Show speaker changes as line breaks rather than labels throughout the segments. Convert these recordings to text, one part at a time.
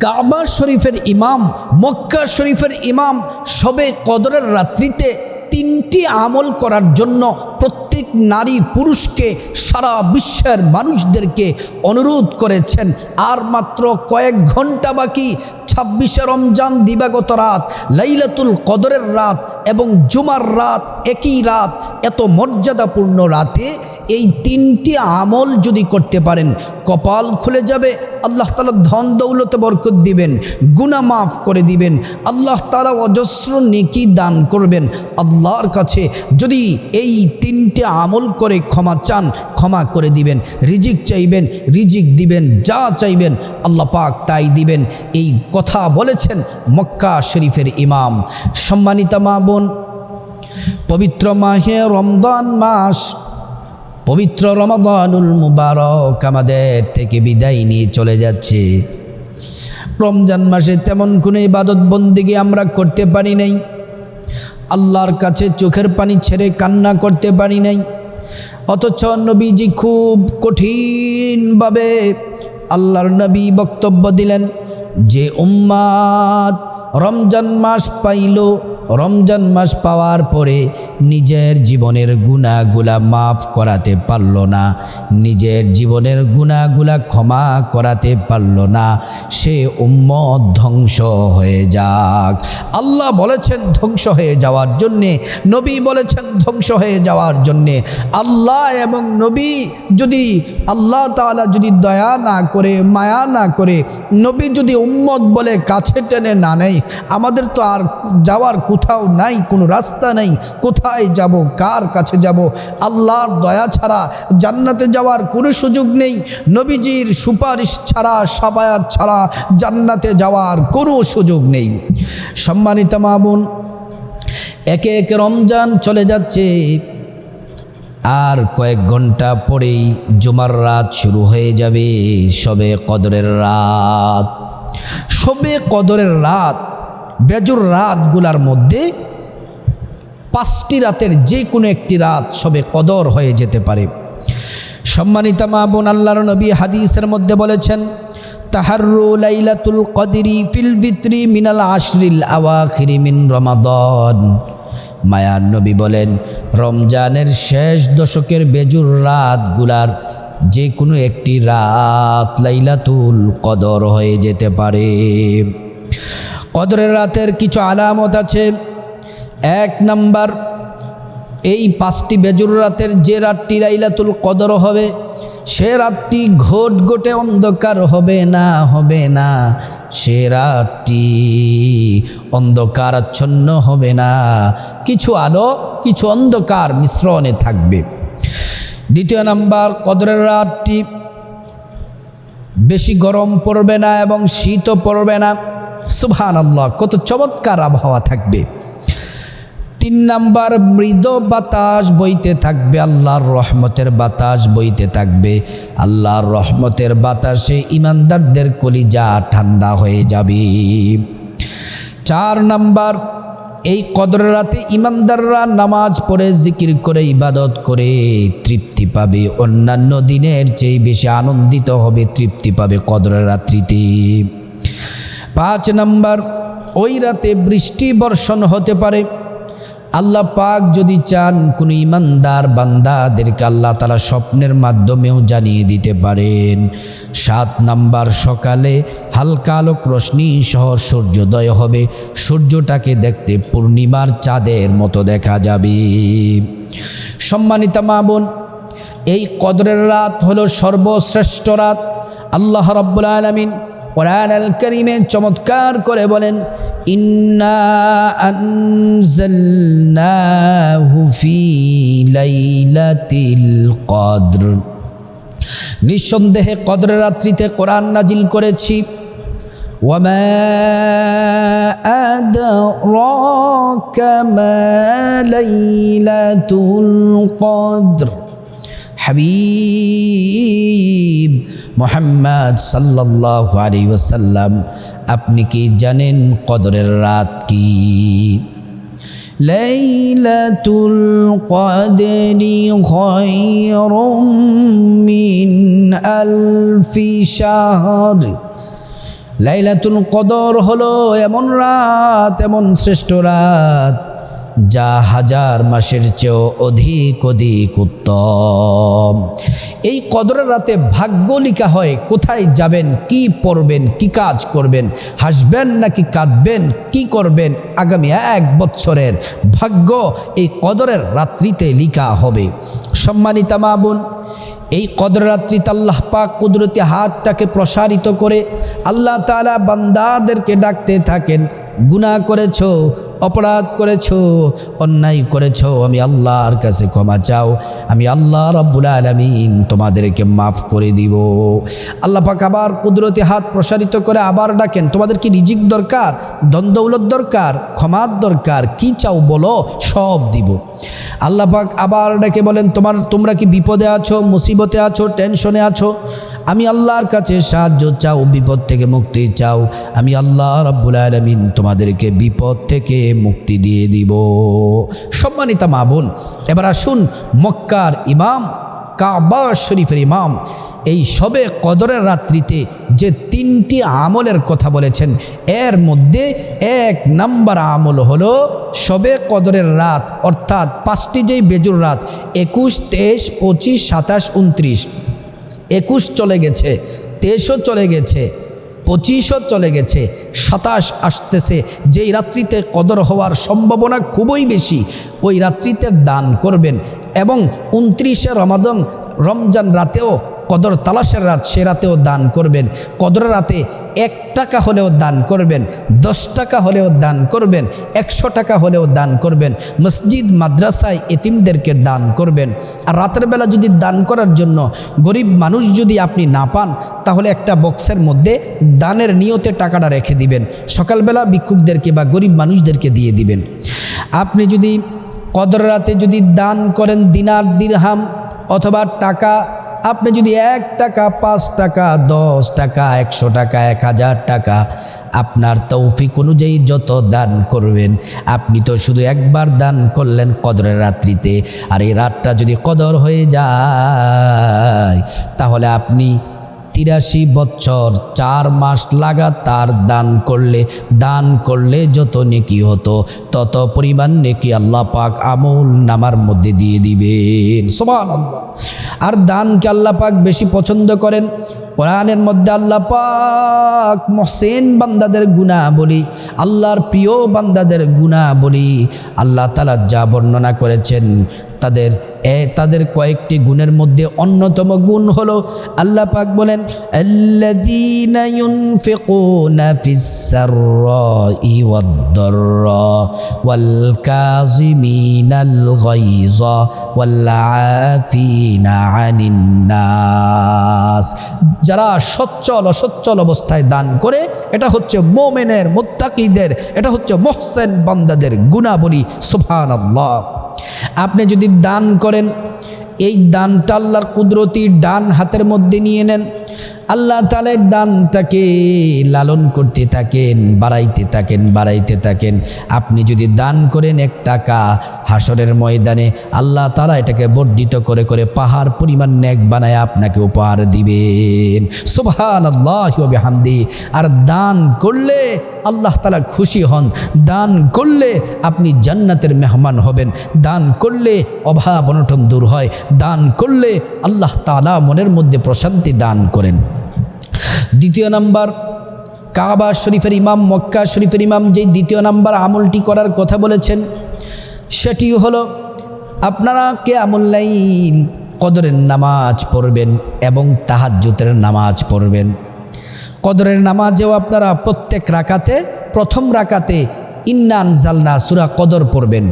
কাবা শরীফের ইমাম, মক্কা শরীফের ইমাম সবে কদরের রাত্রিতে তিনটি আমল করার জন্য প্রত্যেক নারী পুরুষকে সারা বিশ্বের মানুষদেরকে অনুরোধ করেছেন। আর মাত্র কয়েক ঘণ্টা বাকি, ছাব্বিশে রমজান দিবাগত রাত, লাইলাতুল কদরের রাত এবং জুমার রাত, একই রাত, এত মর্যাদাপূর্ণ রাতে এই তিনটি আমল যদি করতে পারেন, কপাল খুলে যাবে, আল্লাহ তালা ধন দৌলতে বরকত দিবেন গুনা মাফ করে দিবেন, আল্লাহ তালা অজস্র নেকি দান করবেন। আল্লাহর কাছে যদি এই তিনটে আমল করে ক্ষমা চান, ক্ষমা করে দিবেন, রিজিক চাইবেন, রিজিক দিবেন, যা চাইবেন, আল্লাহ পাক তাই দিবেন। এই কথা বলেছেন মক্কা শরীফের ইমাম। সম্মানিতা মা বোন পবিত্র মাহে রমদান মাস, পবিত্র রমাদানুল মুবারক আমাদের থেকে বিদায় নিয়ে চলে যাচ্ছে। রমজান মাসে তেমন কোনো ইবাদত বন্দিকে আমরা করতে পারি নাই। আল্লাহর কাছে চোখের পানি ছেড়ে কান্না করতে পারি নাই। অথচ নবীজি খুব কঠিনভাবে আল্লাহর নবী বক্তব্য দিলেন যে, উম্মাদ, রমজান মাস পাইল রমজান মাস পাওয়ার পরে নিজের জীবনের গুণাগুলা মাফ করাতে পারল না। নিজের জীবনের গুণাগুলা ক্ষমা করাতে পারল না। সে উম্মত ধ্বংস হয়ে যাক। আল্লাহ বলেছেন ধ্বংস হয়ে যাওয়ার জন্যে, নবী বলেছেন ধ্বংস হয়ে যাওয়ার জন্যে। আল্লাহ এবং নবী যদি আল্লাহ তাআলা যদি দয়া না করে, মায়া না করে, নবী যদি উম্মত বলে কাছে টেনে না নেয়, আমাদের তো আর যাওয়ার কোথাও নাই, কোনো রাস্তা নেই। কোথায় যাব, কার কাছে যাব? আল্লাহর দয়া ছাড়া জান্নাতে যাওয়ার কোনো সুযোগ নেই। নবীজির সুপারিশ ছাড়া, সাবায়াত ছাড়া জান্নাতে যাওয়ার কোনো সুযোগ নেই। সম্মানিত মামুন একে একে রমজান চলে যাচ্ছে। আর কয়েক ঘণ্টা পরেই জুমার রাত শুরু হয়ে যাবে। সবে কদরের রাত, সবে কদরের রাত বেজুর রাতগুলার মধ্যে পাঁচটি রাতের যে কোনো একটি রাত সবে কদর হয়ে যেতে পারে। সম্মানিতা মা বোন, আল্লাহর নবী হাদিসের মধ্যে বলেছেন তাহারু লাইলাতুল কদিরি ফিল বিত্রি মিনাল আশরিল আওয়াখিরি মিন রমাদন। মায়ার নবী বলেন, রমজানের শেষ দশকের বেজুর রাতগুলার যে কোনো একটি রাত লাইলাতুল কদর হয়ে যেতে পারে। কদরের রাতের কিছু আলামত আছে। এক নাম্বার, এই পাঁচটি বেজুর রাতের যে রাতটি লাইলাতুল কদর হবে, সে রাতটি ঘোট গোটে অন্ধকার হবে না হবে না। সে রাতটি অন্ধকার আচ্ছন্ন হবে না। কিছু আলো, কিছু অন্ধকার মিশ্রণে থাকবে। দ্বিতীয় নাম্বার, কদরের রাতটি বেশি গরম পড়বে না এবং শীতও পড়বে না। সুবহান আল্লাহ কত চমৎকার আবহাওয়া থাকবে। তিন নাম্বার, মৃদ বাতাস বইতে থাকবে, আল্লাহর রহমতের বাতাস বইতে থাকবে। আল্লাহর রহমতের বাতাসে ইমানদারদের কলিজা ঠান্ডা হয়ে যাবে। চার নাম্বার, এই কদর রাতে ইমানদাররা নামাজ পড়ে, জিকির করে, ইবাদত করে তৃপ্তি পাবে। অন্যান্য দিনের চেয়ে বেশি আনন্দিত হবে, তৃপ্তি পাবে কদরের রাত্রিতে। পাঁচ নাম্বার, ওই রাতে বৃষ্টি বর্ষণ হতে পারে। আল্লাহ পাক যদি চান কোনো ইমানদার বান্দাদেরকে আল্লাহ তালা স্বপ্নের মাধ্যমেও জানিয়ে দিতে পারেন। সাত নাম্বার, সকালে হালকা আলোক রশ্মি সহ সূর্যোদয় হবে। সূর্যটাকে দেখতে পূর্ণিমার চাঁদের মতো দেখা যাবে। সম্মানিতা মা বোন, এই কদরের রাত হলো সর্বশ্রেষ্ঠ রাত। আল্লাহ রব্বুল আলমিন কোরআন আল করিমে চমৎকার করে বলেন ইন্না আনজালনাহু ফি লাইলাতিল কদর নিঃসন্দেহে কদরের রাত্রিতে কোরআন নাজিল করেছি وما أدراك ما ليلة القدر হাবিব মোহাম্মদ সাল্লাহ আলী ওসাল্লাম আপনি কি জানেন কদরের রাত কি? লাইলাতুল কদরি খয়রুম মিন আলফি শাহর। লাইলাতুল কদর হলো এমন রাত, এমন শ্রেষ্ঠ রাত যা হাজার মাসের চেয়েও অধিক অধিক উত্তম। এই কদরের রাতে ভাগ্য লিখা হয়, কোথায় যাবেন, কি পড়বেন, কি কাজ করবেন, হাসবেন নাকি কাঁদবেন, কি করবেন, আগামী এক বৎসরের ভাগ্য এই কদরের রাত্রিতে লিখা হবে। সম্মানিতা মা বোন, এই কদর রাত্রিতে আল্লাহ পাক কুদরতি হাতটাকে প্রসারিত করে আল্লাহ তালা বান্দাদেরকে ডাকতে থাকেন, গুনাহ করেছ অপরাধ করেছ, অন্যায় করেছ, আমি আল্লাহর কাছে ক্ষমা চাও, আমি আল্লাহ রব্বুল আলমিন তোমাদেরকে মাফ করে দিব। আল্লাহ পাক আবার কুদরতি হাত প্রসারিত করে আবার ডাকেন, তোমাদের কি রিজিক দরকার দ্বন্দ্বৌলত দরকার, ক্ষমার দরকার, কি চাও বলো, সব দিব। আল্লাহ পাক আবার ডাকে বলেন, তোমার, তোমরা কি বিপদে আছো, মুসিবতে আছো, টেনশনে আছো? আমি আল্লাহর কাছে সাহায্য চাও, বিপদ থেকে মুক্তি চাও। আমি আল্লাহ রাব্বুল আলমিন তোমাদেরকে বিপদ থেকে মুক্তি দিয়ে দিব। সম্মানিতা মা বোন, এবার আসুন মক্কার ইমাম, কাবা শরীফের ইমাম, এই সবে কদরের রাত্রিতে যে তিনটি আমলের কথা বলেছেন, এর মধ্যে এক নাম্বার আমল হলো সবে কদরের রাত, অর্থাৎ পাঁচটি যেই বেজুর রাত, একুশ, তেইশ, পঁচিশ, সাতাশ উনত্রিশ একুশ চলে গেছে, তেইশও চলে গেছে, পঁচিশও চলে গেছে, সাতাশ আসতেছে। যেই রাত্রিতে কদর হওয়ার সম্ভাবনা খুবই বেশি, ওই রাত্রিতে দান করবেন এবং উনত্রিশে রমাদন, রমজান রাতেও কদর তালাশের রাত সে রাতেও দান করবেন। কদর রাতে এক টাকা হলেও দান করবেন, দশ টাকা হলেও দান করবেন, একশো টাকা হলেও দান করবেন, মসজিদ, মাদ্রাসায় এতিমদেরকে দান করবেন। আর রাতের বেলা যদি দান করার জন্য গরিব মানুষ যদি আপনি না পান, তাহলে একটা বক্সের মধ্যে দানের নিয়তে টাকাটা রেখে দিবেন। সকালবেলা ভিক্ষুকদেরকে বা গরিব মানুষদেরকে দিয়ে দিবেন। আপনি যদি কদর রাতে যদি দান করেন দিনার দিরহাম অথবা টাকা আপনি যদি এক টাকা, পাঁচ টাকা, দশ টাকা, একশো টাকা, এক হাজার টাকা, আপনার তৌফিক অনুযায়ী যত দান করবেন, আপনি তো শুধু একবার দান করলেন কদরের রাত্রিতে। আর এই রাতটা যদি কদর হয়ে যায়, তাহলে আপনি তিরাশি বছর, চার মাস লাগাতার দান করলে দান করলে যত নেকি হতো, তত পরিমাণ নেকি আল্লাহ পাক আমল নামার মধ্যে দিয়ে দিবেন। সমান আর দানকে আল্লাহ পাক বেশি পছন্দ করেন কোরআনের মধ্যে আল্লাহ পাক মহসেন বান্দাদের গুণা বলি, আল্লাহর প্রিয় বান্দাদের গুণা বলি। আল্লাহ তালা যা বর্ণনা করেছেন, তাদের এ, তাদের কয়েকটি গুণের মধ্যে অন্যতম গুণ হলো, আল্লাহ পাক বলেন যারা সচ্ছল অসচ্ছল অবস্থায় দান করে, এটা হচ্ছে মোমেনের মোত্তাকিদের, এটা হচ্ছে মোহসেন বান্দাদের গুণাবলী সুফান আপনি যদি দান করেন, এই দানটা আল্লাহর কুদরতি ডান হাতের মধ্যে নিয়ে নেন আল্লাহ তালের দানটাকে লালন করতে থাকেন, বাড়াইতে থাকেন বাড়াইতে থাকেন। আপনি যদি দান করেন এক টাকা হাসরের ময়দানে, আল্লাহ তারা এটাকে বর্ধিত করে করে পাহাড় পরিমাণ ন্যাক বানায় আপনাকে উপহার দিবেন। সুবহান আল্লাহ হামদি আর দান করলে আল্লাহ তালা খুশি হন। দান করলে আপনি জান্নাতের মেহমান হবেন। দান করলে অভাব অনটন দূর হয়। দান করলে আল্লাহ তালা মনের মধ্যে প্রশান্তি দান করেন। দ্বিতীয় নাম্বার, কাবা শরীফের ইমাম, মক্কা শরীফের ইমাম যে দ্বিতীয় নাম্বার আমলটি করার কথা বলেছেন সেটি হলো, আপনারা কে আমল্লাইল কদরের নামাজ পড়বেন এবং তাহাজ্জুতের নামাজ পড়বেন। কদরের নামাজেও আপনারা প্রত্যেক রাকাতে, প্রথম রাকাতে ইন্না আনজালনা, সুরা কদর পড়বেন।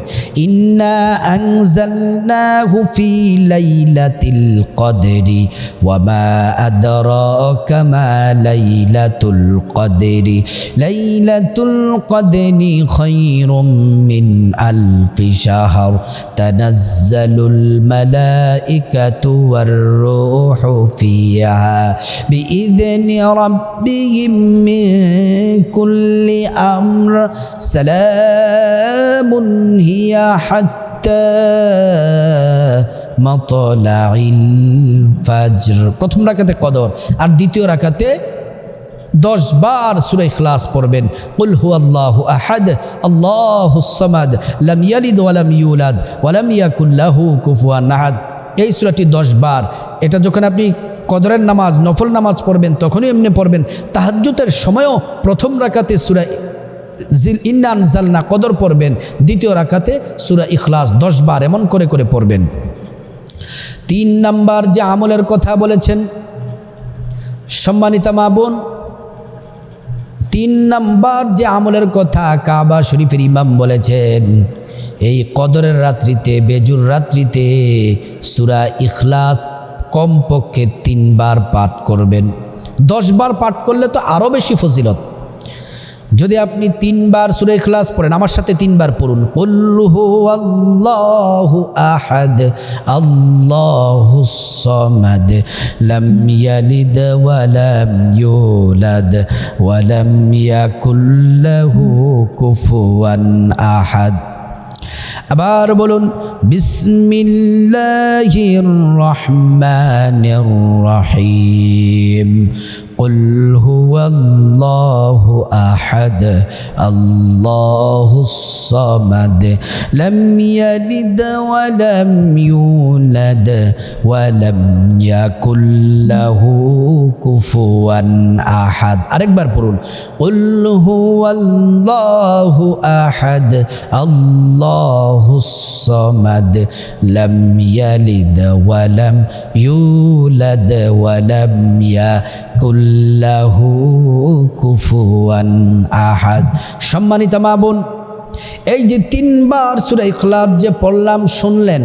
ইন্না আনজালনাহু হুফি লাইলাতিল কদরি, ওয়া মা আদরাকা মা লাইলাতুল কদরি। লাইলাতুল কদরি খায়রুম মিন আলফি শাহর, তানাজ্জালুল মালাইকাতু ওয়ার রূহু ফিহা বিইذن ربهم من كل امر هي حتى মতলাইল ফাজর প্রথম রাকাতে কদর আর দ্বিতীয় রাকাতে দশ বার সুরা ইখলাস পড়বেন কুল হু আল্লাহ আহাদ আল্লাহ সামাদ লাম ইয়ালিদ ওয়ালাম ইউলাদ ওয়ালাম ইয়াকুল্লাহু কুফুয়ান আহাদ এই সুরাটি দশ বার এটা যখন আপনি কদরের নামাজ নফল নামাজ পড়বেন তখনই এমনি পড়বেন তাহাজ্জুতের সময়ও প্রথম রাকাতে সুরা জিল ইন্নান জালনা কদর পড়বেন। দ্বিতীয় রাকাতে সুরা ইখলাস দশ বার এমন করে করে পড়বেন। তিন নাম্বার যে আমলের কথা বলেছেন, সম্মানিতা মা বোন, তিন নাম্বার যে আমলের কথা কাবা শরীফের ইমাম বলেছেন, এই কদরের রাত্রিতে, বেজুর রাত্রিতে সুরা ইখলাস কমপক্ষে তিনবার পাঠ করবেন। দশবার পাঠ করলে তো আরও বেশি ফজিলত। যদি আপনি তিনবার সুরে ইখলাস পড়েন, আমার সাথে তিনবার পড়ুন। আল্লাহু আহাদ আল্লাহু আহাদ। আবার বলুন, বিসমিল্লাহির রহমানির রহিম। قل هو الله احد الله الصمد لم يلد ولم يولد ولم يكن له كفوا احد আরেকবার পড়ুন قل هو الله احد الله الصمد لم يلد ولم يولد ولم يكن লাহু কুফুয়ান আহাদ। সম্মানিত মা বোন, এই যে তিনবার সুরা ইখলাস যে পড়লাম, শুনলেন,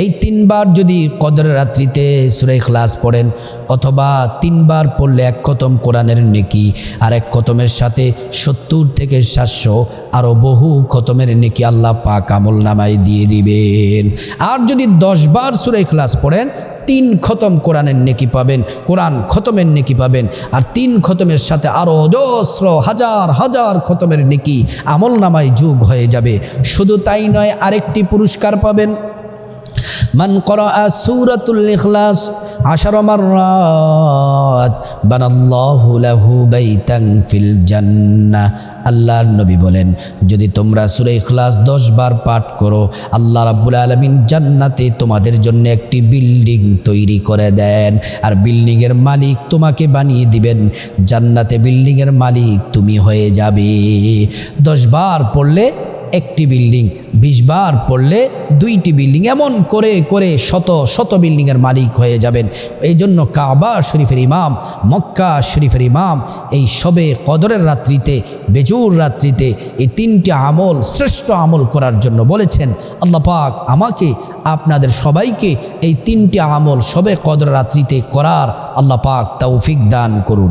এই তিনবার যদি কদর রাত্রিতে সুরে খ্লাস পড়েন, অথবা তিনবার পড়লে এক কতম কোরআনের নেকি আর এক কতমের সাথে সত্তর থেকে সাতশো আরও বহু কতমের নেকি আল্লাহ পাক আমল নামায় দিয়ে দিবেন। আর যদি দশবার সুরে খ্লাস পড়েন তিন খতম কোরআনের নেকি পাবেন, কোরআন খতমের নেকি পাবেন, আর তিন খতমের সাথে আরও অজস্র হাজার হাজার খতমের নেকি আমল নামায় যুগ হয়ে যাবে। শুধু তাই নয়, আরেকটি পুরস্কার পাবেন। মান করা সুরাতুল ইখলাস আশার মাররাত, বানাল্লাহু লাহু বাইতান ফিল জান্নাহ। আল্লাহর নবী বলেন, যদি তোমরা সূরা ইখলাস 10 বার পাঠ করো, আল্লাহ রাব্বুল আলামিন জান্নাতে তোমাদের জন্য একটি বিল্ডিং তৈরি করে দেন। আর বিল্ডিংয়ের মালিক তোমাকে বানিয়ে দিবেন। জান্নাতে বিল্ডিংয়ের মালিক তুমি হয়ে যাবে। 10 বার পড়লে একটি বিল্ডিং, বিশ বার পড়লে দুইটি বিল্ডিং, এমন করে করে শত শত বিল্ডিংয়ের মালিক হয়ে যাবেন। এই জন্য কাবা শরীফের ইমাম, মক্কা শরীফের ইমাম, এই সবে কদরের রাত্রিতে, বেজুর রাত্রিতে এই তিনটি আমল শ্রেষ্ঠ আমল করার জন্য বলেছেন, আল্লাহ পাক আমাকে, আপনাদের সবাইকে এই তিনটি আমল সবে কদর রাত্রিতে করার আল্লাহ পাক তৌফিক দান করুন।